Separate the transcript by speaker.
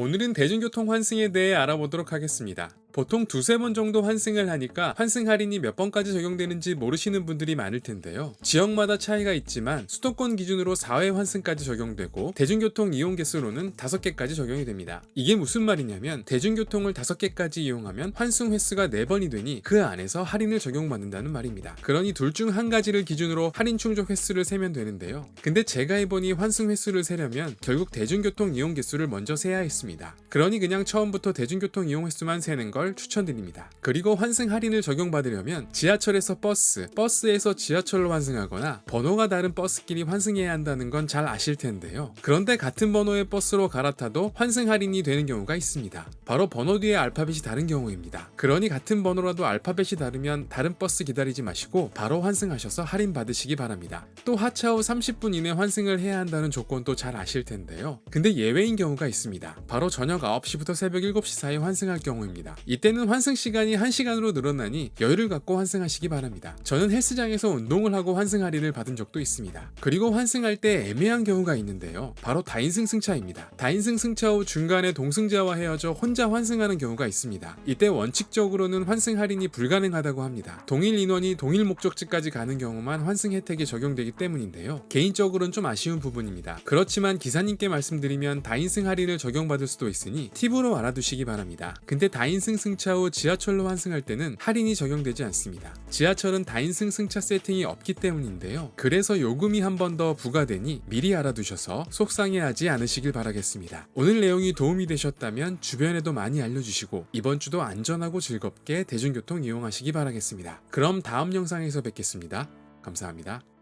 Speaker 1: 오늘은 대중교통 환승에 대해 알아보도록 하겠습니다. 보통 두세 번 정도 환승을 하니까 환승 할인이 몇 번까지 적용되는지 모르시는 분들이 많을 텐데요. 지역마다 차이가 있지만 수도권 기준으로 4회 환승까지 적용되고 대중교통 이용 개수로는 5개까지 적용이 됩니다. 이게 무슨 말이냐면 대중교통을 5개까지 이용하면 환승 횟수가 4번이 되니 그 안에서 할인을 적용받는다는 말입니다. 그러니 둘 중 한 가지를 기준으로 할인 충족 횟수를 세면 되는데요. 근데 제가 해보니 환승 횟수를 세려면 결국 대중교통 이용 개수를 먼저 세야 했습니다. 그러니 그냥 처음부터 대중교통 이용 횟수만 세는 걸 추천드립니다. 그리고 환승 할인을 적용받으려면 지하철에서 버스, 버스에서 지하철로 환승하거나 번호가 다른 버스끼리 환승해야 한다는 건 잘 아실 텐데요. 그런데 같은 번호의 버스로 갈아타도 환승 할인이 되는 경우가 있습니다. 바로 번호 뒤에 알파벳이 다른 경우입니다. 그러니 같은 번호라도 알파벳이 다르면 다른 버스 기다리지 마시고 바로 환승하셔서 할인 받으시기 바랍니다. 또 하차 후 30분 이내 환승을 해야 한다는 조건도 잘 아실 텐데요. 근데 예외인 경우가 있습니다. 바로 저녁 9시부터 새벽 7시 사이 환승할 경우입니다. 이때는 환승 시간이 1시간으로 늘어나니 여유를 갖고 환승하시기 바랍니다. 저는 헬스장에서 운동을 하고 환승 할인을 받은 적도 있습니다. 그리고 환승할 때 애매한 경우가 있는데요. 바로 다인승 승차입니다. 다인승 승차 후 중간에 동승자와 헤어져 혼자 환승하는 경우가 있습니다. 이때 원칙적으로는 환승 할인이 불가능하다고 합니다. 동일 인원이 동일 목적지까지 가는 경우만 환승 혜택이 적용되기 때문인데요. 개인적으로는 좀 아쉬운 부분입니다. 그렇지만 기사님께 말씀드리면 다인승 할인을 적용받을 수도 있으니 팁으로 알아두시기 바랍니다. 근데 다인승 승차 후 지하철로 환승할 때는 할인이 적용되지 않습니다. 지하철은 다인승 승차 세팅이 없기 때문인데요. 그래서 요금이 한 번 더 부과되니 미리 알아두셔서 속상해하지 않으시길 바라겠습니다. 오늘 내용이 도움이 되셨다면 주변에도 많이 알려주시고 이번 주도 안전하고 즐겁게 대중교통 이용하시기 바라겠습니다. 그럼 다음 영상에서 뵙겠습니다. 감사합니다.